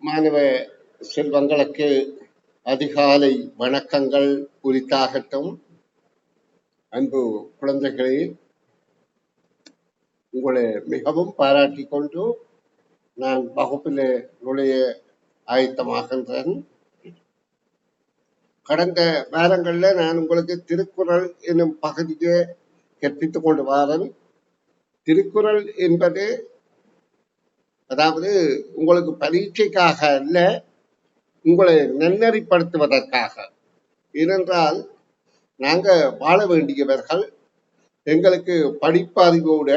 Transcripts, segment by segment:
மாணவ செல்வங்களுக்கு அதிகாலை வணக்கங்கள் உரித்தாகட்டும். அன்பு குழந்தைகளே உங்களை மிகவும் பாராட்டி கொண்டு நான் வகுப்பில் நுழைய ஆயத்தமாகின்றேன். கடந்த வாரங்களில் நான் உங்களுக்கு திருக்குறள் என்னும் பகுதியை கற்பித்துக் கொண்டு வாரன். திருக்குறள் என்பது அதாவது உங்களுக்கு பரீட்சைக்காக அல்ல உங்களை நன்னறிப்படுத்துவதற்காக. ஏனென்றால் நாங்கள் வாழ வேண்டியவர்கள் எங்களுக்கு படிப்பறிவோட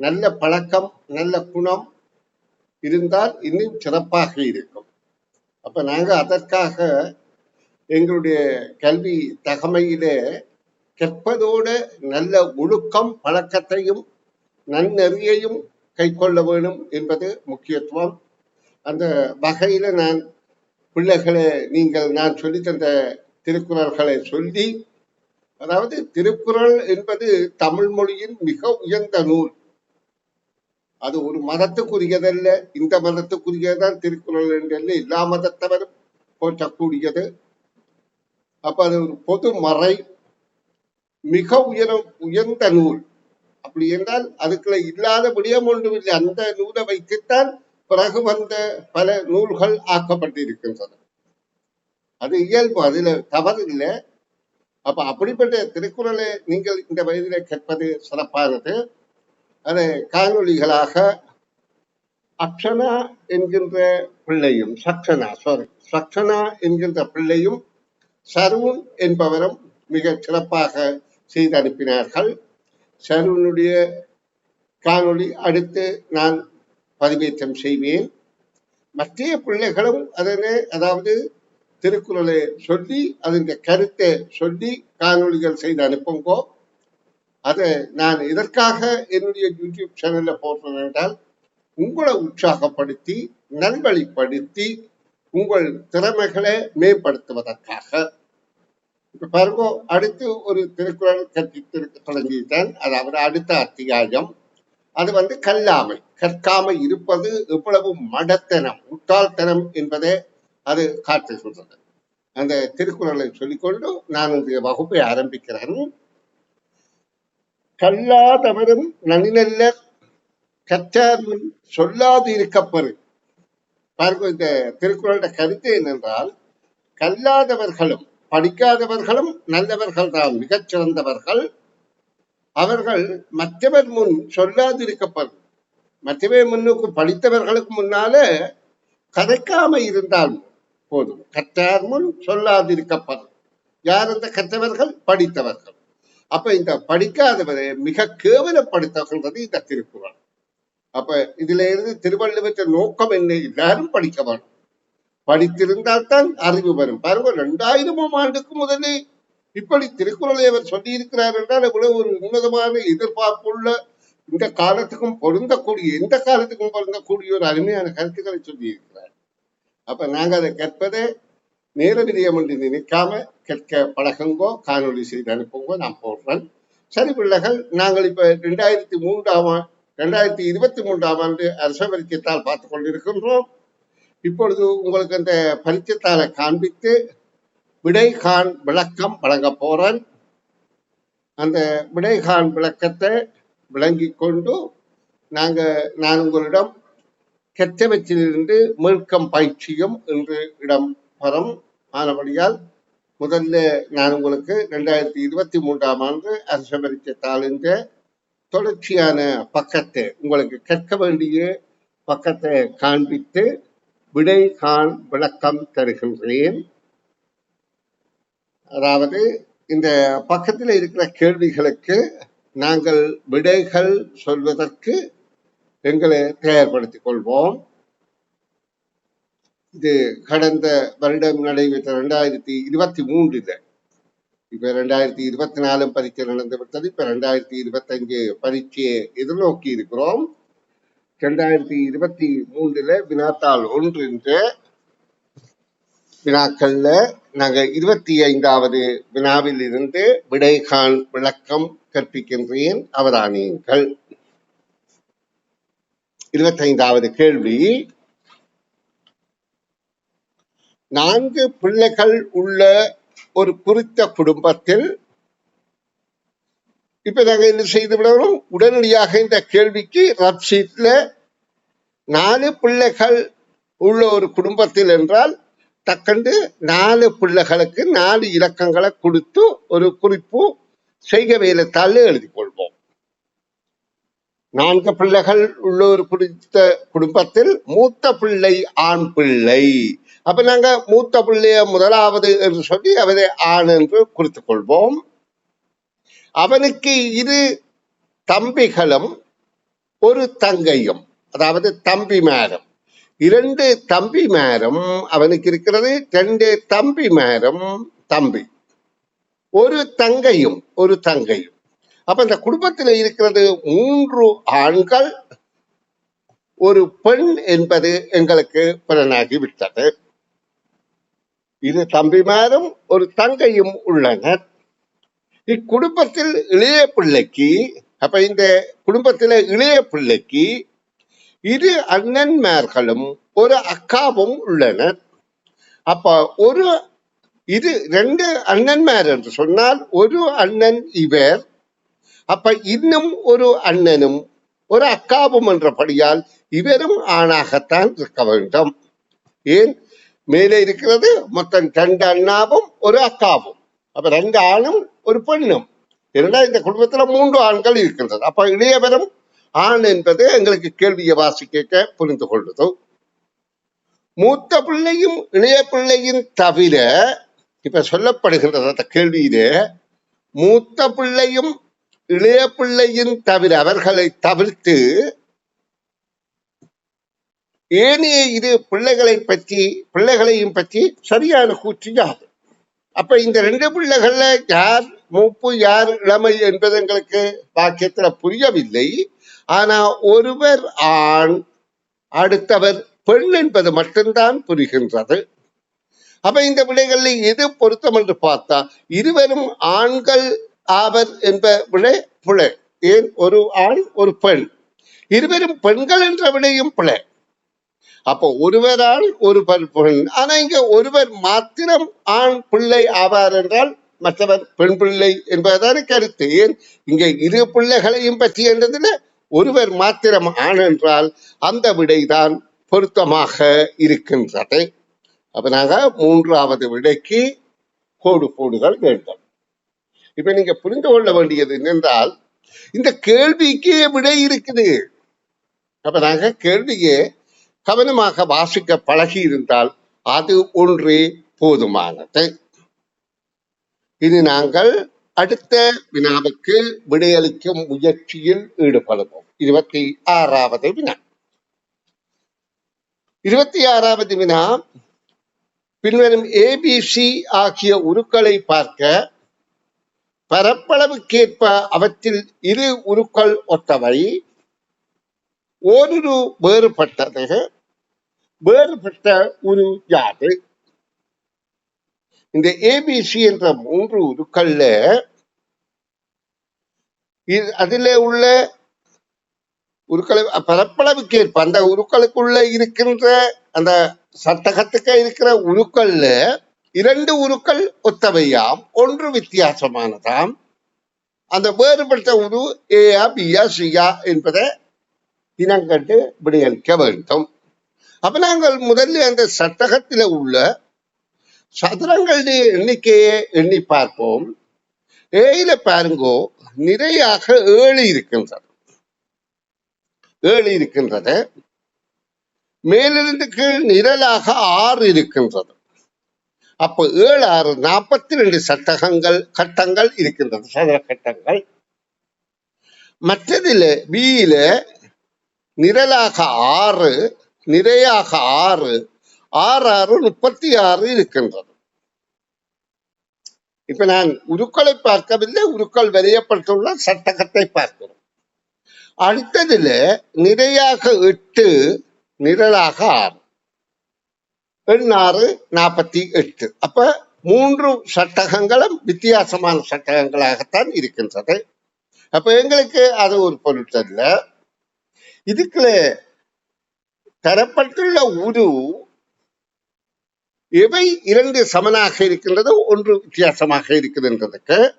நல்ல பழக்கம் நல்ல குணம் இருந்தால் இன்னும் சிறப்பாக இருக்கும். அப்போ நாங்கள் அதற்காக எங்களுடைய கல்வி தகமையிலே கற்பதோடு நல்ல ஒழுக்கம் பழக்கத்தையும் நன்னெறியையும் கைக்கொள்ள வேணும் என்பது முக்கியத்துவம். அந்த வகையில நான் பிள்ளைகளை நீங்கள் நான் சொல்லி தந்த திருக்குறள்களை சொல்லி அதாவது திருக்குறள் என்பது தமிழ் மொழியின் மிக உயர்ந்த நூல். அது ஒரு மதத்துக்குரியதல்ல இந்த மதத்துக்குரியதான் திருக்குறள் என்றல்ல எல்லா மதத்தவரும் போற்றக்கூடியது. அப்ப அது ஒரு பொது மறை மிக உயர உயர்ந்த நூல். அப்படி என்றால் அதுக்குள்ள இல்லாத விடயம் ஒன்றும் இல்லை அந்த நூலை வைத்துத்தான் பிறகு வந்த பல நூல்கள் ஆக்கப்பட்டிருக்கின்றன. அது இயல்பு அதுல தவறு இல்லை. அப்ப அப்படிப்பட்ட திருக்குறளை நீங்கள் இந்த வயதில கேட்பது சிறப்பானது. அதை காணொலிகளாக அக்ஷனா என்கின்ற பிள்ளையும் சக்ஷனா சாரி சக்ஷனா என்கின்ற பிள்ளையும் சருண் என்பவரும் மிக சிறப்பாக செய்து அனுப்பினார்கள் சருவனுடைய காணொளி அடுத்து நான் பதிவேற்றம் செய்வேன். மற்ற பிள்ளைகளும் அதனை அதாவது திருக்குறளை சொல்லி அதன் கருத்தை சொல்லி காணொளிகள் செய்து அனுப்புங்கோ. அதை நான் இதற்காக என்னுடைய யூடியூப் சேனல்ல போடுறேன் என்றால் உங்களை உற்சாகப்படுத்தி நல்வழிப்படுத்தி உங்கள் திறமைகளை மேம்படுத்துவதற்காக. இப்ப பாருங்க அடுத்து ஒரு திருக்குறள் கற்பித்திருக்க அது அதாவது அடுத்த அத்தியாயம். அது வந்து கல்லாமை. கற்காமை இருப்பது எவ்வளவு மடத்தனம் முட்டாள்தனம் என்பதை அது காட்டுகின்றது அந்த திருக்குறளை சொல்லிக்கொண்டு நான் இந்த வகுப்பை ஆரம்பிக்கிறேன். கல்லாதவரும் நனிநல்ல கற்றார் முன் சொல்லாது இருக்கப்பரு. பாருங்க இந்த திருக்குறளோட கருத்து என்னென்றால் கல்லாதவர்களும் படிக்காதவர்களும் நல்லவர்கள் தான் மிகச் சிறந்தவர்கள் அவர்கள் மற்றவர் முன் சொல்லாதிருக்கப்படும் மற்றவர் முன்னுக்கு படித்தவர்களுக்கு முன்னால கதைக்காம இருந்தால் போதும். கற்றார் முன் சொல்லாதிருக்கப்படும் யார் அந்த கற்றவர்கள்? படித்தவர்கள். அப்ப இந்த படிக்காதவரை மிக கேவலப்படுத்துகின்றது இந்த திருக்குறள். அப்ப இதுல இருந்து திருவள்ளுவற்ற நோக்கம் என்ன? எல்லாரும் படிக்க வேணும் படித்திருந்தால் தான் அறிவு வரும். பாருங்க ரெண்டாயிரமாம் ஆண்டுக்கு முதலே இப்படி திருக்குறளை அவர் சொல்லியிருக்கிறார் என்றால் இவ்வளவு ஒரு உன்னதமான எதிர்பார்ப்புள்ள இந்த காலத்துக்கும் பொருந்தக்கூடிய எந்த காலத்துக்கும் பொருந்தக்கூடிய ஒரு அருமையான கருத்துக்களை சொல்லி இருக்கிறார் அப்ப நாங்க அதை கற்பதை நேர விதயம் என்று நினைக்காம கேட்க பழகுங்கோ காணொலி செய்து அனுப்புங்கோ நான் போடுறேன். சரி பிள்ளைகள் நாங்கள் இப்ப ரெண்டாயிரத்தி மூன்றாம் ரெண்டாயிரத்தி இருபத்தி மூன்றாம் ஆண்டு அரச பரிச்சயத்தால் பார்த்து கொண்டிருக்கின்றோம். இப்பொழுது உங்களுக்கு அந்த பரிச்சத்தாளை காண்பித்து விடைகான் விளக்கம் வழங்க போறேன். அந்த விடைகான் விளக்கத்தை விளங்கிக் கொண்டு நாங்க நான் உங்களிடம் கெட்டவற்றிலிருந்து மீட்கம் பயிற்சியும் என்று இடம் பெறும். ஆனபடியால் முதல்ல நான் உங்களுக்கு ரெண்டாயிரத்தி இருபத்தி மூன்றாம் ஆண்டு அரச பரிச்சயத்தாள் தொடர்ச்சியான பக்கத்தை உங்களுக்கு கற்க வேண்டிய பக்கத்தை காண்பித்து விடை காண் விளக்கம் தருகின்றேன். அதாவது இந்த பக்கத்தில் இருக்கிற கேள்விகளுக்கு நாங்கள் விடைகள் சொல்வதற்கு எங்களை தயார்படுத்திக் கொள்வோம். இது கடந்த வருடம் நடைபெற்ற ரெண்டாயிரத்தி இருபத்தி மூன்றில் இப்ப ரெண்டாயிரத்தி இருபத்தி நாலு பரீட்சை நடந்து விட்டது இப்ப ரெண்டாயிரத்தி இருபத்தஞ்சு பரீட்சையை எதிர்நோக்கி இருக்கிறோம். ரெண்டாயிரத்தி இருபத்தி மூன்றுல வினாத்தாள் ஒன்று என்று வினாக்கள்ல நாங்க இருபத்தி ஐந்தாவது வினாவில் இருந்து விடைகான் விளக்கம் கற்பிக்கின்றேன். அவதானியுங்கள் இருபத்தைந்தாவது கேள்வி. நான்கு பிள்ளைகள் உள்ள ஒரு குறித்த குடும்பத்தில் இப்ப நாங்க என்ன செய்து விடணும் உடனடியாக இந்த கேள்விக்கு ரப்ஷீட்ல நாலு பிள்ளைகள் உள்ள ஒரு குடும்பத்தில் என்றால் தக்கண்டு நாலு பிள்ளைகளுக்கு நாலு இலக்கங்களை கொடுத்து ஒரு குறிப்பு செய்க வேலைத்தாள் எழுதி கொள்வோம். நான்கு பிள்ளைகள் உள்ள ஒரு குறித்த குடும்பத்தில் மூத்த பிள்ளை ஆண் பிள்ளை. அப்ப நாங்க மூத்த பிள்ளைய முதலாவது என்று சொல்லி அவரை ஆண் என்று குறித்துக் கொள்வோம். அவனுக்கு இரு தம்பிகளும் ஒரு தங்கையும் அதாவது தம்பிமாரும். இரண்டு தம்பிமாரும் அவனுக்கு இருக்கிறது ரெண்டு தம்பிமாரும் தம்பி. ஒரு தங்கையும் ஒரு தங்கையும். அப்ப இந்த குடும்பத்தில் இருக்கிறது மூன்று ஆண்கள் ஒரு பெண் என்பது எங்களுக்கு புலனாகி விட்டது இரு தம்பிமாரும் ஒரு தங்கையும் உள்ளனர். இக்குடும்பத்தில் இளைய பிள்ளைக்கு அப்ப இந்த குடும்பத்தில் இளைய பிள்ளைக்கு இரு அண்ணன்மார்களும் ஒரு அக்காவும் உள்ளனர். அப்ப ஒரு இது ரெண்டு அண்ணன்மார் என்று சொன்னால் ஒரு அண்ணன் இவர் அப்ப இன்னும் ஒரு அண்ணனும் ஒரு அக்காவும் என்றபடியால் இவரும் ஆணாகத்தான் இருக்க வேண்டும். ஏன்? மேலே இருக்கிறது மொத்தம் ரெண்டு அண்ணாவும் ஒரு அக்காவும். அப்ப ரெண்டு ஆணும் ஒரு பெண்ணும். இரண்டா இந்த குடும்பத்துல மூன்று ஆண்கள் இருக்கின்றது அப்ப இளையவரும் ஆண் என்பது எங்களுக்கு கேள்வியை வாசிக்க புரிந்து கொள்வதும் மூத்த பிள்ளையும் இளைய பிள்ளையும் தவிர இப்ப சொல்லப்படுகின்றது அந்த கேள்வியிலே மூத்த பிள்ளையும் இளைய பிள்ளையும் தவிர அவர்களை தவிர்த்து ஏனைய இது பிள்ளைகளை பற்றி பிள்ளைகளையும் பற்றி சரியான கூற்று யாது. அப்ப இந்த ரெண்டு பிள்ளைகள்ல யார் மூப்பு யார் இளமை என்பது எங்களுக்கு வாக்கியத்துல புரியவில்லை. ஆனா ஒருவர் ஆண் அடுத்தவர் பெண் என்பது மட்டும்தான் புரிகின்றது. அப்ப இந்த விடைகள்ல எது பொருத்தம் என்று பார்த்தா இருவரும் ஆண்கள் ஆவர் என்ப விடை பிழை. ஏன்? ஒரு ஆண் ஒரு பெண். இருவரும் பெண்கள் என்ற விடையும் பிழை. அப்போ ஒருவர் ஆண் ஒரு பெண் பெண். ஆனா இங்க ஒருவர் மாத்திரம் ஆண் பிள்ளை ஆவார் என்றால் மற்றவர் பெண் பிள்ளை என்பதுதான் கருத்து. ஏன்? இங்க இரு பிள்ளைகளையும் பற்றி என்றதுல ஒருவர் மாத்திரம் ஆனென்றால் அந்த விடைதான் பொருத்தமாக இருக்கின்றது. அப்ப நாங்க மூன்றாவது விடைக்கு கோடு போடுதல் வேண்டும். இப்ப நீங்க புரிந்து கொள்ள வேண்டியது என்னென்றால் இந்த கேள்விக்கு விடை இருக்குது. அப்ப நாங்க கேள்வியே கவனமாக வாசிக்க பழகி இருந்தால் அது ஒன்றே போதுமானது. இனி நாங்கள் அடுத்த வினாவுக்கு விடையளிக்கும் முயற்சியில் ஈடுபடுவோம். இருபத்தி ஆறாவது வினா. இருபத்தி ஆறாவது வினா பின்வரும் ஏபிசி ஆகிய உருக்களை பார்க்க பரப்பளவுக்கேற்ப அவற்றில் இரு உருக்கள் ஒத்தவை ஓரிரு வேறுபட்டது. வேறுபட்ட உரு யாது இந்த ஏபிசி என்ற மூன்று உருக்கள்ல இது அதிலே உள்ள உருக்களை பரப்பளவுக்கு ஏற்ப அந்த உருக்களுக்குள்ள இருக்கின்ற அந்த சட்டகத்துக்கு இருக்கிற உருக்கள்ல இரண்டு உருக்கள் ஒத்தவையாம். ஒன்று வித்தியாசமானதாம். அந்த வேறுபட்ட உரு ஏயா பியா சியா என்பதை இனங்கண்டு விடையளிக்க வேண்டும். அப்ப நாங்கள் முதல்ல அந்த சட்டகத்தில் உள்ள சதுரங்களுடைய எண்ணிக்கையை எண்ணி பார்ப்போம். ஏயில பாருங்கோ நிறையாக ஏழு இருக்கின்றது. ஏழு இருக்கின்றது. மேலிருந்து கீழ் நிரலாக ஆறு இருக்கின்றது. அப்போ ஏழு ஆறு நாற்பத்தி ரெண்டு சட்டகங்கள் கட்டங்கள் இருக்கின்றது சதுர கட்டங்கள். மற்றதில் வீல நிரலாக ஆறு நிறையாக ஆறு ஆறு ஆறு முப்பத்தி ஆறு இருக்கின்றது. இப்ப நான் உருக்களை பார்க்கவில்லை உருக்கள் வரையப்பட்டுள்ள சட்டகத்தை பார்க்கிறோம். அடுத்ததுல நிறையாக எட்டு நிரலாக ஆறு. எண்ணாறு நாற்பத்தி எட்டு. அப்ப மூன்று சட்டகங்களும் வித்தியாசமான சட்டகங்களாகத்தான் இருக்கின்றது. அப்ப எங்களுக்கு அது ஒரு பொருட்டல்ல இதுக்குள்ள தரப்பட்டுள்ள உரு எவை இரண்டு சமனாக இருக்கின்றது ஒன்று வித்தியாசமாக இருக்குதுன்றதுக்கு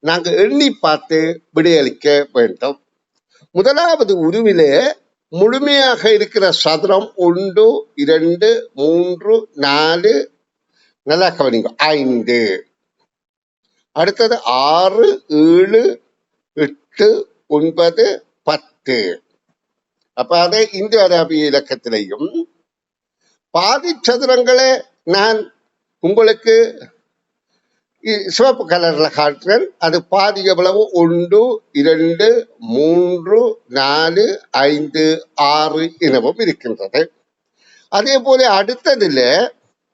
நாங்கள் எண்ணி பார்த்து விடையளிக்க வேண்டும். முதலாவது உருவிலே முழுமையாக இருக்கிற சதுரம் ஒன்று இரண்டு மூன்று நாலு. நல்லா கவனிங்க. ஐந்து. அடுத்தது ஆறு ஏழு எட்டு ஒன்பது பத்து. அப்ப அதை இந்து அரபிய இலக்கத்திலையும் பாதி சதுரங்களை நான் உங்களுக்கு இ- சிவப்பு கலர்ல காட்டுறேன். அது பாதி எவ்வளவு? ஒன்று இரண்டு மூன்று நாலு ஐந்து ஆறு எனவும் இருக்கின்றது. அதே போல அடுத்ததுல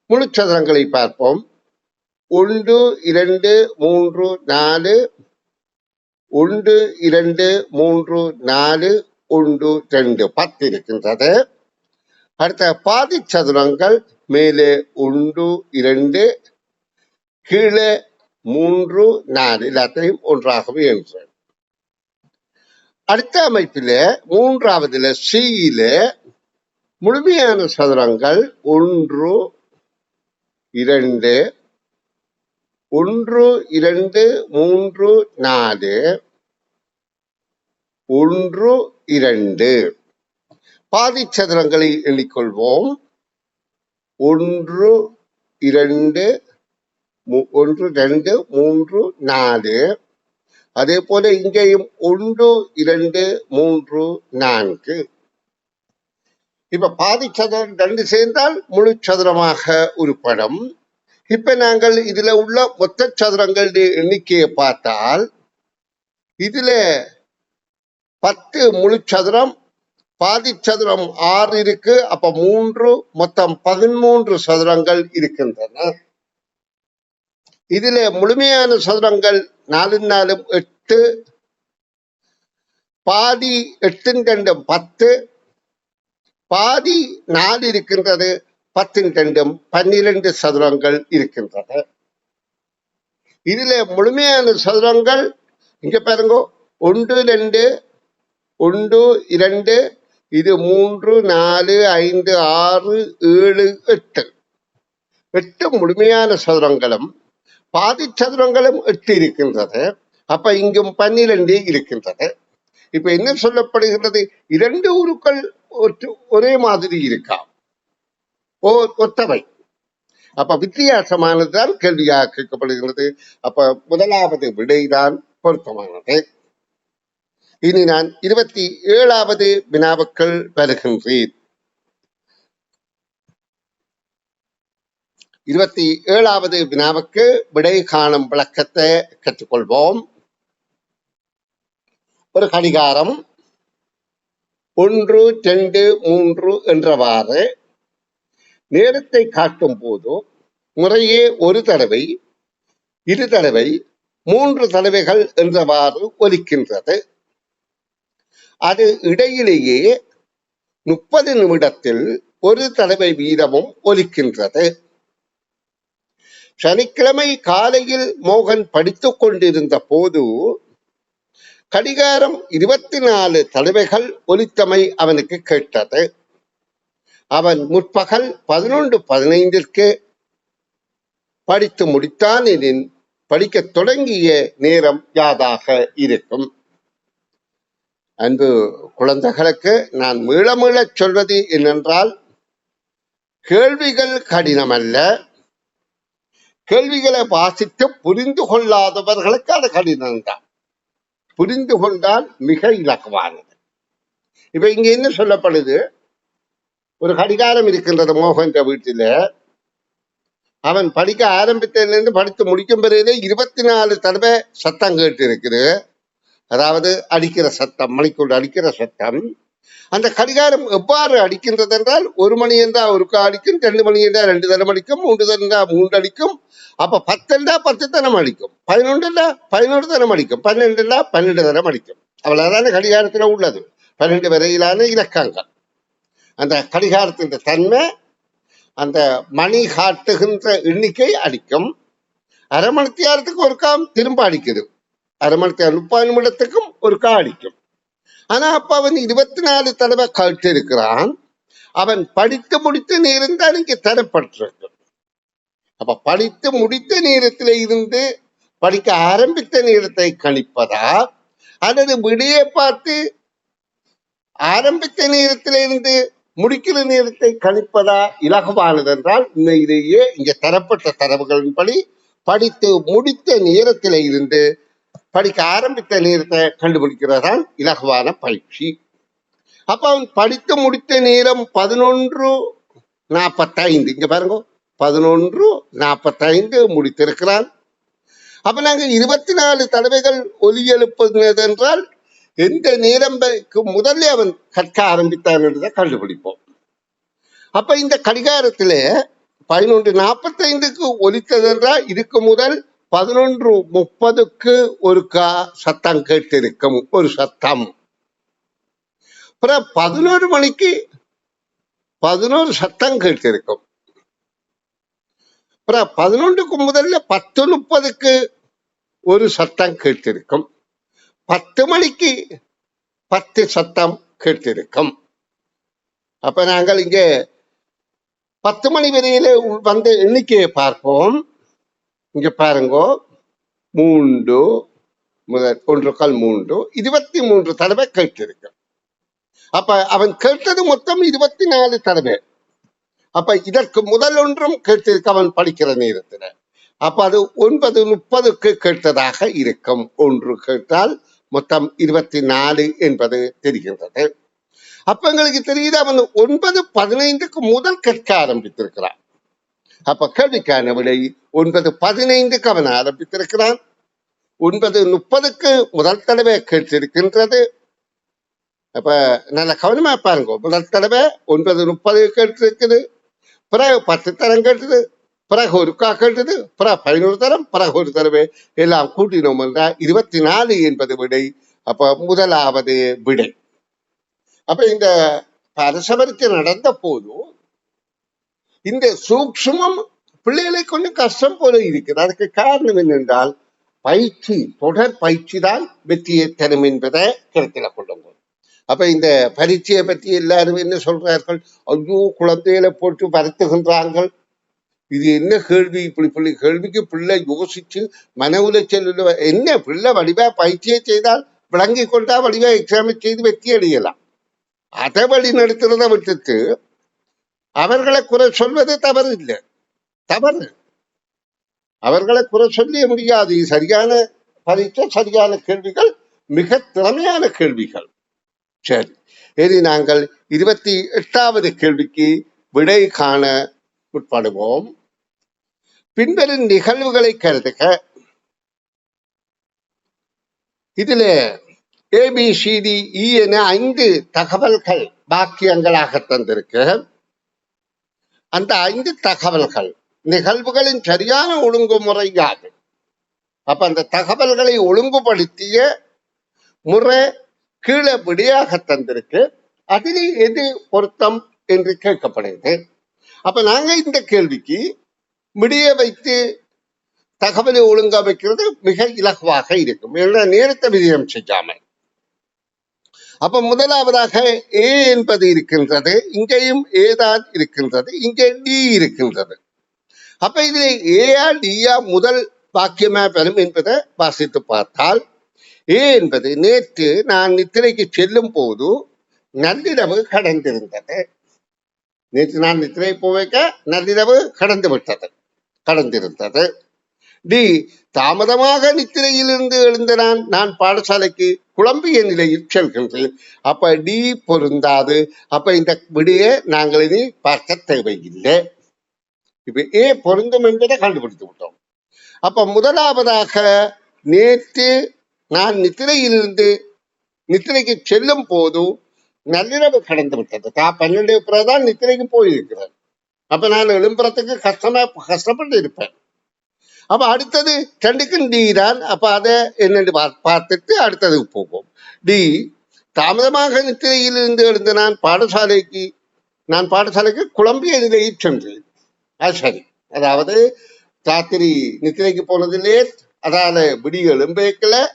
முழு சதுரங்களை பார்ப்போம். ஒன்று இரண்டு மூன்று நாலு. ஒன்று இரண்டு மூன்று நாலு. ஒன்று ரெண்டு. பத்து இருக்கின்றது. அடுத்த பாதி சதுரங்கள் மேலே ஒன்று இரண்டு கீழே மூன்று நாலு எல்லாத்தையும் ஒன்றாகவே எழுதுறேன். அடுத்த அமைப்பில மூன்றாவதுல சியில முழுமையான சதுரங்கள் ஒன்று இரண்டு ஒன்று இரண்டு மூன்று நாலு ஒன்று இரண்டு. பாதி சதுரங்களை எண்ணிக்கொள்வோம். ஒன்று இரண்டு ஒன்று ரெண்டு மூன்று நாலு. அதே போல இங்கேயும் ஒன்று இரண்டு மூன்று நான்கு. இப்ப பாதி சதுரம் ரெண்டு சேர்ந்தால் முழு சதுரமாக உருப்படும் இப்ப நாங்கள் இதுல உள்ள மொத்த சதுரங்களுடைய எண்ணிக்கையை பார்த்தால் இதுல பத்து முழு சதுரம் பாதி சதுரம் ஆறு இருக்கு அப்ப மூன்று மொத்தம் பதிமூன்று சதுரங்கள் இருக்கின்றன. இதிலே முழுமையான சதுரங்கள் நாலு நாலும் எட்டு பாதி எட்டின் ரெண்டும் பத்து பாதி நாலு இருக்கின்றது பத்தின் ரெண்டும் பன்னிரண்டு சதுரங்கள் இருக்கின்றன. இதில் முழுமையான சதுரங்கள் இங்க பாருங்க ஒன்று ரெண்டு ஒன்று இரண்டு இது மூன்று நாலு ஐந்து ஆறு ஏழு எட்டு. எட்டு முழுமையான சதுரங்களும் பாதி சதுரங்களும் எட்டு இருக்கின்றது. அப்ப இங்கும் பன்னிரண்டு இருக்கின்றது. இப்ப என்ன சொல்லப்படுகிறது இரண்டு உருக்கள் ஒரே மாதிரி இருக்கா? ஓ ஒத்தவை. அப்ப வித்தியாசமானதுதான் கேள்வியாக கேட்கப்படுகிறது அப்ப முதலாவது விடைதான் பொருத்தமானது. இனி நான் இருபத்தி ஏழாவது வினாவுக்கள் வருகின்றேன். இருபத்தி ஏழாவது வினாவுக்கு விடை காணும் விளக்கத்தை கற்றுக்கொள்வோம். ஒரு கடிகாரம் ஒன்று ரெண்டு மூன்று என்றவாறு நேரத்தை காட்டும் போது முறையே ஒரு தடவை இரு தடவை மூன்று தடவைகள் என்றவாறு ஒலிக்கின்றது. அது இடையிலேயே முப்பது நிமிடத்தில் ஒரு தடவை வீதமும் ஒலிக்கின்றது. சனிக்கிழமை காலையில் மோகன் படித்துக் கொண்டிருந்த போது கடிகாரம் இருபத்தி நாலு தடவைகள் ஒலித்தமை அவனுக்கு கேட்டது. அவன் முற்பகல் பதினொன்று பதினைந்திற்கு படித்து முடித்தான் எனின் படிக்கத் தொடங்கிய நேரம் யாதாக இருக்கும். அன்பு குழந்தைகளுக்கு நான் மீள மீள சொல்வது என்னென்றால் கேள்விகள் கடினமல்ல. கேள்விகளை வாசித்து புரிந்து கொள்ளாதவர்களுக்கு அது கடினம்தான். புரிந்து கொண்டால் மிக இலகுவானது. இப்ப இங்க என்ன சொல்லப்படுது? ஒரு கடிகாரம் இருக்கின்றது மோகன்ற வீட்டில. அவன் படிக்க ஆரம்பித்ததுலேருந்து படித்து முடிக்கும் பிறகு இருபத்தி நாலு தடவை சத்தம் கேட்டு இருக்குது அதாவது அடிக்கிற சத்தம் மணிக்குள் அடிக்கிற சத்தம். அந்த கடிகாரம் எவ்வாறு அடிக்கின்றது என்றால் ஒரு மணி என்றால் ஒரு அடிக்கும் ரெண்டு மணி என்றால் ரெண்டு தரம் அடிக்கும் மூன்று தரம் மூன்று அடிக்கும். அப்ப பத்தெண்டா பத்து தரம் அடிக்கும். பதினொன்றுல பதினொன்று தரம் அடிக்கும். பன்னெண்டுல பன்னெண்டு தரம் அடிக்கும். அவ்வளவுதானே கடிகாரத்துல உள்ளது. பன்னெண்டு வரையிலான இலக்கங்கள். அந்த கடிகாரத்தின் தன்மை அந்த மணி காட்டுகின்ற எண்ணிக்கை அடிக்கும். அரை மணி நேரத்துக்கு ஒருக்கா திரும்ப அடிக்குது. அரை மணிக்கு முப்பது நிமிடத்துக்கும் ஒருக்கா அடிக்கும் ஆனா அப்ப அவன் இருபத்தி நாலு தடவை கேட்டு இருக்கிறான் அவன் படித்து முடித்து நேர்ந்தால் இங்கே தரப்பட்டிருக்கு அப்ப படித்து முடித்த நேரத்தில் இருந்து படிக்க ஆரம்பித்த நேரத்தை கணிப்பதா அல்லது விடிய பார்த்து ஆரம்பித்த நேரத்தில் இருந்து முடிக்கிற நேரத்தை கணிப்பதா இலகுவானது என்றால் உண்மையிலேயே இங்கே தரப்பட்ட தரவுகளின்படி படித்து முடித்த நேரத்தில் இருந்து படிக்க ஆரம்பித்த நேரத்தை கண்டுபிடிக்கிறதான் இலகுவான பயிற்சி. அப்ப அவன் படித்து முடித்த நேரம் பதினொன்று நாற்பத்தைந்து இங்க பாருங்க பதினொன்று நாற்பத்தைந்து முடித்திருக்கிறான். அப்ப நாங்க இருபத்தி நாலு தடவைகள் ஒலி எழுப்புகிறது என்றால் எந்த நேரம்பைக்கு முதல்ல அவன் கற்க ஆரம்பித்தான் என்றதை கண்டுபிடிப்போம். அப்ப இந்த கடிகாரத்திலே பதினொன்று நாற்பத்தைந்துக்கு ஒலித்தது என்றால் இதுக்கு முதல் பதினொன்று முப்பதுக்கு ஒரு கா சத்தம் கேட்டிருக்கும் ஒரு சத்தம். அப்புறம் பதினோரு மணிக்கு பதினோரு சத்தம் கேட்டிருக்கும். அப்புறம் பதினொன்றுக்கு முதல்ல பத்து முப்பதுக்கு ஒரு சத்தம் கேட்டிருக்கும். பத்து மணிக்கு பத்து சத்தம் கேட்டிருக்கும். அப்ப நாங்கள் இங்கே பத்து மணி வரையில உள் வந்த எண்ணிக்கையை பார்ப்போம். இங்க பாருங்கோ. மூன்று முதல் ஒன்று கால் மூன்று. இருபத்தி மூன்று தடவை கேட்டிருக்கு. அப்ப அவன் கேட்டது மொத்தம் இருபத்தி நாலு தடவை. அப்ப இதற்கு முதல் ஒன்றும் கேட்டிருக்க அவன் படிக்கிற நேரத்துல. அப்ப அது ஒன்பது முப்பதுக்கு கேட்டதாக இருக்கும். ஒன்று கேட்டால் மொத்தம் இருபத்தி நாலு என்பது தெரிகின்றது. அப்ப எங்களுக்கு தெரியுது அவன் ஒன்பது பதினைந்துக்கு முதல் கேட்க ஆரம்பித்திருக்கிறான். அப்ப கேள்விக்கான விடை ஒன்பது பதினைந்துக்கு அவன் ஆரம்பித்திருக்கிறான். ஒன்பது முப்பதுக்கு முதல் தடவை கேட்டிருக்கின்றது. அப்ப நல்ல கவனமா பாருங்க. முதல் தடவை ஒன்பது முப்பது கேட்டிருக்குது. பிறகு பத்து தரம் கேட்டது. பிறகு ஒருக்கா கேட்டது. பிறகு பதினோரு தரம். பிறகு ஒரு தடவை எல்லாம் கூட்டினோம் என்றால் இருபத்தி நாலு என்பது விடை. அப்ப முதலாவது விடை. அப்ப இந்த பரசவருக்கு நடந்த போதும் இந்த சூக்ஷமம் பிள்ளைகளை கொஞ்சம் கஷ்டம் போல இருக்குது அதுக்கு காரணம் என்னென்றால் பயிற்சி தொடர் பயிற்சி தான் வெற்றியை தரும் என்பதை கருத்தில் கொள்ளுங்க அப்ப இந்த பரீட்சையை பற்றி எல்லாரும் என்ன சொல்றார்கள்? ஐயோ குழந்தைகளை போட்டு வருத்துகின்றார்கள். இது என்ன கேள்வி? இப்படி பிள்ளை கேள்விக்கு பிள்ளை யோசிச்சு மன உளைச்சல் என்ன பிள்ளை வடிவா பயிற்சியை செய்தால் விளங்கி கொண்டா வடிவா எக்ஸாமை செய்து வெற்றி அடையலாம். அதை வழி நடத்துறதை விட்டுட்டு அவர்களை குறை சொல்வது தவறு இல்லை தவறு. அவர்களை குறை சொல்ல முடியாது. சரியான பரீட்சை சரியான கேள்விகள் மிக திறமையான கேள்விகள். சரி. இனி நாங்கள் இருபத்தி எட்டாவது கேள்விக்கு விடை காண முற்படுவோம். பின்வரும் நிகழ்வுகளை கருதுக. இதுல ஏபிசிடி என ஐந்து தகவல்கள் வாக்கியங்களாக தந்திருக்கிறேன் அந்த ஐந்து தகவல்கள் நிகழ்வுகளின் சரியான ஒழுங்குமுறை யாது. அப்ப அந்த தகவல்களை ஒழுங்குபடுத்திய முறை கீழே விடியாக தந்திருக்கு. அதில் எது பொருத்தம் என்று கேட்கப்படுகிறது. அப்ப நாங்க இந்த கேள்விக்கு விடிய வைத்து தகவலை ஒழுங்கமைக்கிறது மிக இலகுவாக இருக்கும். ஏன்னா நேரத்தை விஜயம் செய்யாமல். அப்ப முதலாவதாக ஏ என்பது இருக்கின்றது இங்கேயும் ஏதான் இருக்கின்றது இங்கே டி இருக்கின்றது. அப்ப இதில் ஏயா டியா முதல் வாக்கியமா பெறும் என்பதை வாசித்து பார்த்தால் ஏ என்பது நேற்று நான் நித்திரைக்கு செல்லும் போது நள்ளிரவு கடந்திருந்தது. நேற்று நான் நித்திரை போவேக்க நள்ளிரவு கடந்து விட்டது கடந்திருந்தது. டி தாமதமாக நித்திரையிலிருந்து எழுந்த நான் நான் பாடசாலைக்கு குழம்பிய நிலையில் செல்கின்றேன். அப்ப டி பொருந்தாது. அப்ப இந்த விடையை நாங்கள் இனி பார்க்க தேவையில்லை. இப்ப ஏ பொருந்தும் என்பதை கண்டுபிடித்து விட்டோம். அப்ப முதலாவதாக நேற்று நான் நித்திரையிலிருந்து நித்திரைக்கு செல்லும் போது நள்ளிரவு கடந்து விட்டது. தா பன்னெண்டு பிறகு தான் நித்திரைக்கு போயிருக்கிறேன். அப்ப நான் எழும்புறதுக்கு கஷ்டமா கஷ்டப்பட்டு இருப்பேன். அப்ப அடுத்தது ரெண்டுக்கும் டி தான். அப்ப அதை என்னன்னு பா- பார்த்துட்டு அடுத்ததுக்கு போவோம். டி தாமதமாக நித்திரையிலிருந்து எழுந்த நான் பாடசாலைக்கு நான் பாடசாலைக்கு குழம்பிய நிலையில் சென்றேன். அது சரி. அதாவது ராத்திரி நித்திரைக்கு போனது லேட். அதால விடிய எழும்பேக்கல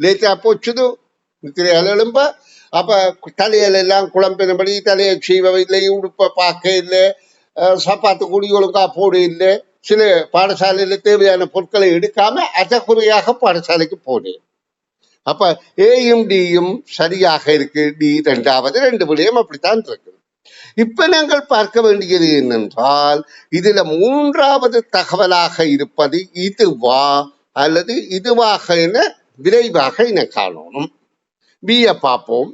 லேட்டா போச்சுது. நித்திரையால் எழும்ப. அப்ப தலையில எல்லாம் குழம்பினபடி தலையை சீவ இல்லை உடுப்ப பார்க்க இல்லை. அஹ் சப்பாத்து குடி ஒழுங்கா போட இல்லை. சில பாடசாலையில தேவையான பொருட்களை எடுக்காம அறகுறையாக பாடசாலைக்கு போனேன். அப்ப ஏயும் டியும் சரியாக இருக்கு. டி ரெண்டாவது ரெண்டு விடயம் அப்படித்தான் இருக்கு இப்ப நாங்கள் பார்க்க வேண்டியது என்னென்றால் இதுல மூன்றாவது தகவலாக இருப்பது இதுவா அல்லது இதுவாக என விரைவாக என காணணும். பிய பார்ப்போம்.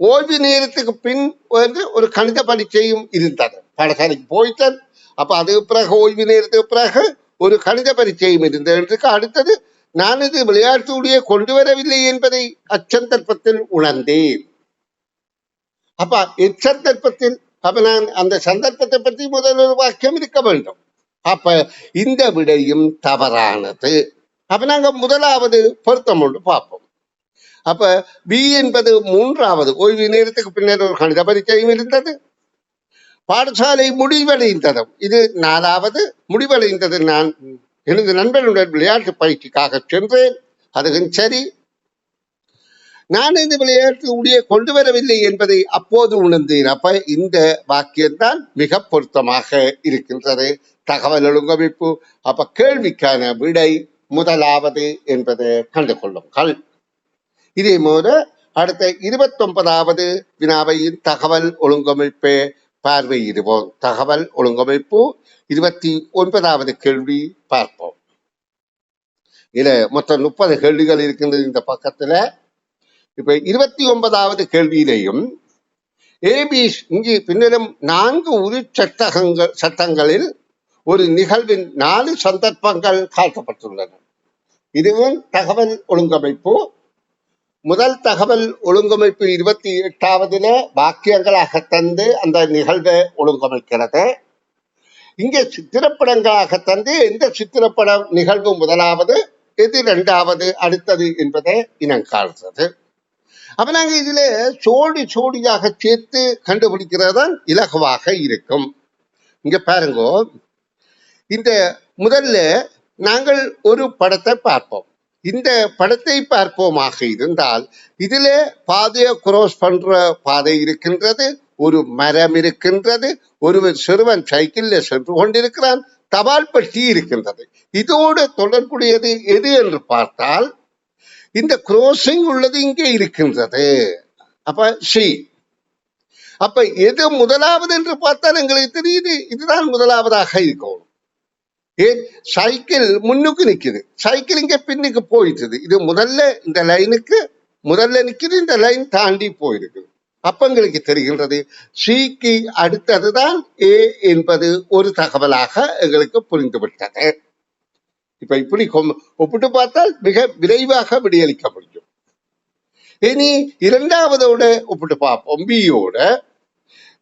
ஓய்வு நேரத்துக்கு பின் வந்து ஒரு கணித பரீட்சையும் இருந்தது. பாடசாலைக்கு போயிட்டேன் அப்போ அதுக்கு பிறகு ஓய்வு நேரத்துக்கு பிறகு ஒரு கணித பரீட்சையும் இருந்தது அடுத்தது நான் இது விளையாட்டுடைய கொண்டு வரவில்லை என்பதை அச்சந்தர்ப்பத்தில் உணர்ந்தேன். அப்ப எச்சந்தர்ப்பத்தில் அப்ப நான் அந்த சந்தர்ப்பத்தை பற்றி முதல் ஒரு வாக்கியம் இருக்க வேண்டும். அப்ப இந்த விடையும் தவறானது. அப்ப நாங்க முதலாவது பொருத்தம் ஒன்று பார்ப்போம். அப்ப பி என்பது மூன்றாவது ஓய்வு நேரத்துக்கு பின்னர் ஒரு கணித பரீட்சையும் இருந்தது. பாடசாலை முடிவடைந்ததும் இது நாலாவது முடிவடைந்தது. நான் எனது நண்பனுடன் விளையாட்டு பயிற்சிக்காக சென்றேன். அதுவும் சரி. நான் இந்த விளையாட்டு உடைய கொண்டு வரவில்லை என்பதை அப்போது உணர்ந்தேன். அப்ப இந்த வாக்கியம்தான் மிக பொருத்தமாக இருக்கின்றது. தகவல் ஒழுங்கமைப்பு அப்ப கேள்விக்கான விடை முதலாவது என்பதை கண்டு கொள்ளுங்கள். இதே போல அடுத்த இருபத்தி ஒன்பதாவது வினாவையின் தகவல் ஒழுங்கமைப்பை பார்வையிடுவோம். தகவல் ஒழுங்கமைப்பு இருபத்தி ஒன்பதாவது கேள்வி பார்ப்போம். இதுல மொத்தம் முப்பது கேள்விகள் இருக்கின்றது இந்த பக்கத்துல. இப்ப இருபத்தி ஒன்பதாவது கேள்வியிலையும் ஏபி இங்கு பின்னரும் நான்கு உரு சட்டகங்கள் சட்டங்களில் ஒரு நிகழ்வின் நாலு சந்தர்ப்பங்கள் காட்டப்பட்டுள்ளன. இதுவும் தகவல் ஒழுங்கமைப்பு முதல் தகவல் ஒழுங்கமைப்பு இருபத்தி எட்டாவதுல வாக்கியங்களாக தந்து அந்த நிகழ்வை ஒழுங்கமைக்கிறது. இங்கே சித்திரப்படங்களாக தந்து எந்த சித்திரப்பட நிகழ்வு முதலாவது எது இரண்டாவது அடுத்தது என்பதை இனம் காண்றது அப்ப நாங்க இதுல சோடி சோடியாக சேர்த்து கண்டுபிடிக்கிறது தான் இலகுவாக இருக்கும். இங்க பாருங்க இந்த முதல்ல நாங்கள் ஒரு படத்தை பார்ப்போம். இந்த படத்தை பார்ப்போமாக இருந்தால் இதில் பாதையை குரோஸ் பண்ற பாதை இருக்கின்றது ஒரு மரம் இருக்கின்றது ஒருவன் சிறுவன் சைக்கிளில் சென்று கொண்டிருக்கிறான் தபால் பெட்டி இருக்கின்றது. இதோடு தொடர்புடையது எது என்று பார்த்தால் இந்த குரோசிங் உள்ளது இங்கே இருக்கின்றது. அப்ப சி. அப்ப எது முதலாவது என்று பார்த்தால் எங்களுக்கு தெரியுது இதுதான் முதலாவதாக இருக்கணும் ஏன் சைக்கிள் முன்னுக்கு நிக்குது. சைக்கிள் இங்க பின்னுக்கு போயிட்டுது. இது முதல்ல இந்த லைனுக்கு முதல்ல நிக்குது இந்த லைன் தாண்டி போயிருக்குது அப்ப எங்களுக்கு தெரிகின்றது. சிக்கு அடுத்ததுதான் ஏ என்பது ஒரு தகவலாக எங்களுக்கு புரிந்துவிட்டது. இப்ப இப்படி ஒப்பிட்டு பார்த்தால் மிக விரைவாக விடியளிக்க முடியும். இனி இரண்டாவதோட ஒப்பிட்டு பார்ப்போம். பியோட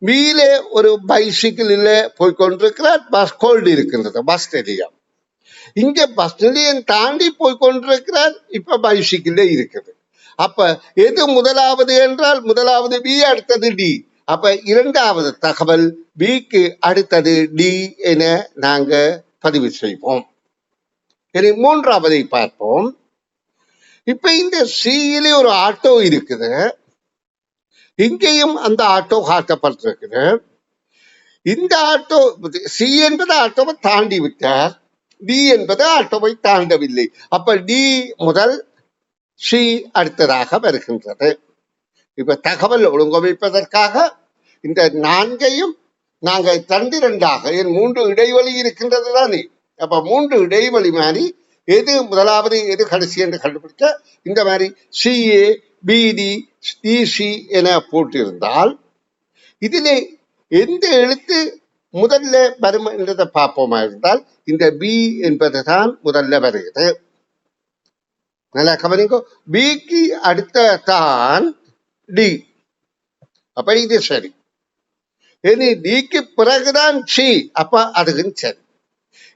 பியில ஒரு பைசிக்கிளில் போய் கொண்டிருக்கிறார் பஸ் கோல்டு இருக்கிறது பஸ் நிலையம். இங்க பஸ் நிலையம் தாண்டி போய் கொண்டிருக்கிறார் இப்ப பைசிக்கிள் இருக்குது. அப்ப எது முதலாவது என்றால் முதலாவது பி அடுத்தது டி அப்ப இரண்டாவது தகவல் பிக்கு அடுத்தது டி என நாங்க பதிவு செய்வோம். இனி மூன்றாவதை பார்ப்போம். இப்ப இந்த சியிலே ஒரு ஆட்டோ இருக்குது. இங்கேயும் அந்த ஆட்டோ காட்டப்பட்டிருக்குது இந்த ஆட்டோ சி என்பது ஆட்டோவை தாண்டி விட்டார். டி என்பது ஆட்டோவை தாண்டவில்லை. அப்ப டி முதல் சி அடுத்ததாக வருகின்றது. இப்ப தகவல் ஒழுங்கமைப்பதற்காக இந்த நான்கையும் நாங்கள் தண்டிரண்டாக என் மூன்று இடைவெளி இருக்கின்றது தானே. அப்ப மூன்று இடைவெளி மாதிரி எது முதலாவது எது கடைசி என்று கண்டுபிடிக்க இந்த மாதிரி சிஏ பீதி டிசி என போட்டிருந்தால் இதிலே எந்த எழுத்து முதல்ல வரும் என்றதை பார்ப்போமா இருந்தால் இந்த பி என்பது தான் முதல்ல வருகிறது. நல்லா கவனிங்கோ. பிக்கு அடுத்த தான் டி அப்ப இது சரி. இனி டிக்கு பிறகுதான் சி அப்ப அதுவும் சரி.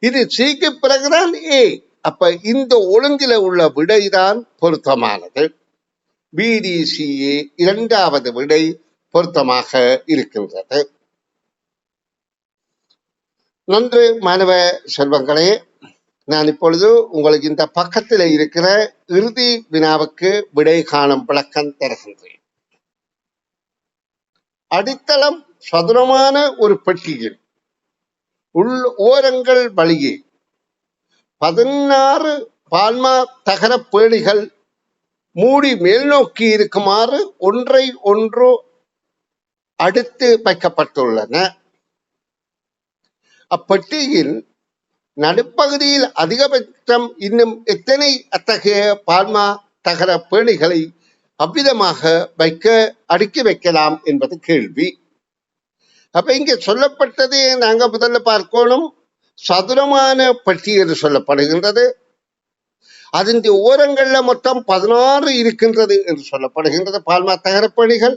இது சிக்கு பிறகுதான் ஏ அப்ப இந்த ஒழுங்கில உள்ள விடைதான் பொருத்தமானது. பிடிசிஏ இரண்டாவது விடை பொருத்தமாக இருக்கின்றது. நன்று மாணவ செல்வங்களே நான் இப்பொழுது உங்களுக்கு இந்த பக்கத்தில் இருக்கிற இறுதி வினாவுக்கு விடை காணும் விளக்கம் தருகின்றேன். அடித்தளம் சதுரமான ஒரு பெட்டியில் உள் ஓரங்கள் வழியே பதினாறு பால்மா தகர பேணிகள் மூடி மேல் நோக்கி இருக்குமாறு ஒன்றை ஒன்று அடுத்து வைக்கப்பட்டுள்ளன. அப்பெட்டியில் நடுப்பகுதியில் அதிகபட்சம் இன்னும் எத்தனை அத்தகைய பால்மா தகர பேணிகளை அவ்விதமாக வைக்க அடுக்கி வைக்கலாம் என்பது கேள்வி. அப்ப இங்க சொல்லப்பட்டது நாங்க முதல்ல பார்க்கணும். சதுரமான பெட்டி என்று சொல்லப்படுகின்றது. அதன் ஓரங்களில் மொத்தம் பதினாறு இருக்கின்றது என்று சொல்லப்படுகின்றது. பால்மா தகரப்பணிகள்.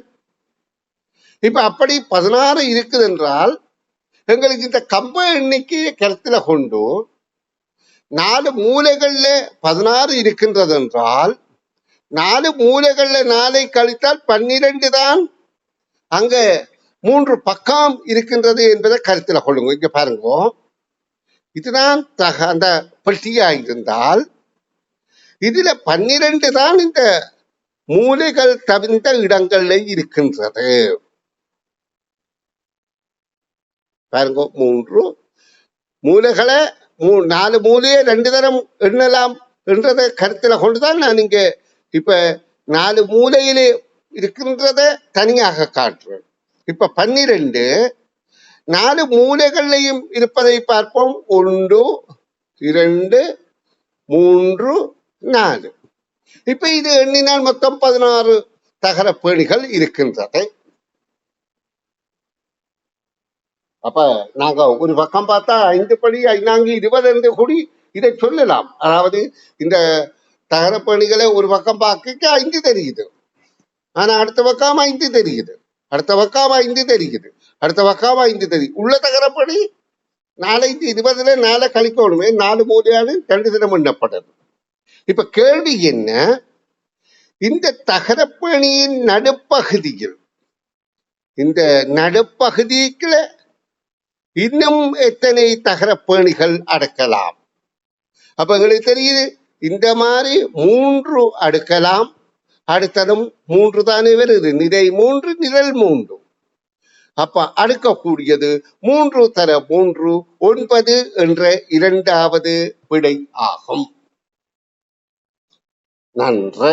இப்ப அப்படி பதினாறு இருக்குது என்றால் எங்களுக்கு இந்த கம்ப எண்ணிக்கையை கருத்தில் கொண்டு நாலு மூலைகள்ல பதினாறு இருக்கின்றது என்றால் நாலு மூலைகள்ல நாளை கழித்தால் பன்னிரண்டு தான் அங்க மூன்று பக்கம் இருக்கின்றது என்பதை கருத்தில் கொள்ளுங்க. இங்க பாருங்க. இதுதான் தக அந்த பெட்டியா இருந்தால் இதுல பன்னிரண்டு தான் இந்த மூலைகள் தவிர்ந்த இடங்கள்ல இருக்கின்றது. பாருங்க மூன்று மூலைகளை மூ நாலு மூலையை ரெண்டு தரம் எண்ணலாம் என்றதை கருத்துல கொண்டுதான் நான் இங்க இப்ப நாலு மூலையிலே இருக்கின்றத தனியாக காட்டுறேன். இப்ப பன்னிரெண்டு நாலு மூலைகள்லையும் இருப்பதை பார்ப்போம். ஒன்று இரண்டு மூன்று நாலு. இப்ப இது எண்ணினால் மொத்தம் பதினாறு தகர பேணிகள் இருக்கின்றது. அப்ப நாங்க ஒரு பக்கம் பார்த்தா ஐந்து படி ஐநான்கு இருபது என்று கூடி இதை சொல்லலாம். அதாவது இந்த தகரப்பணிகளை ஒரு பக்கம் பார்க்க ஐந்து தெரியுது. ஆனா அடுத்த பக்கம் ஐந்து தெரியுது. அடுத்த பக்கம் ஐந்து தெரியுது. அடுத்த பக்கம் ஐந்து தெரியும் உள்ள தகரப்படி நாலஞ்சு இருபதுல நாளை கழிக்கணுமே. நாலு மூலையாடு ரெண்டு தினம் எண்ணப்பட்டது. இப்ப கேள்வி என்ன? இந்த தகரப்பணியின் நடுப்பகுதியில் இந்த நடுப்பகுதிக்குள்ள இன்னும் எத்தனை தகரப்பேணிகள் அடக்கலாம்? அப்ப எங்களுக்கு தெரியுது இந்த மாதிரி மூன்று அடுக்கலாம் அடுத்ததும் மூன்று தானே வருது நிறை மூன்று நிழல் மூன்று. அப்ப அடுக்கக்கூடியது மூன்று தர மூன்று ஒன்பது என்ற இரண்டாவது விடை ஆகும். நன்று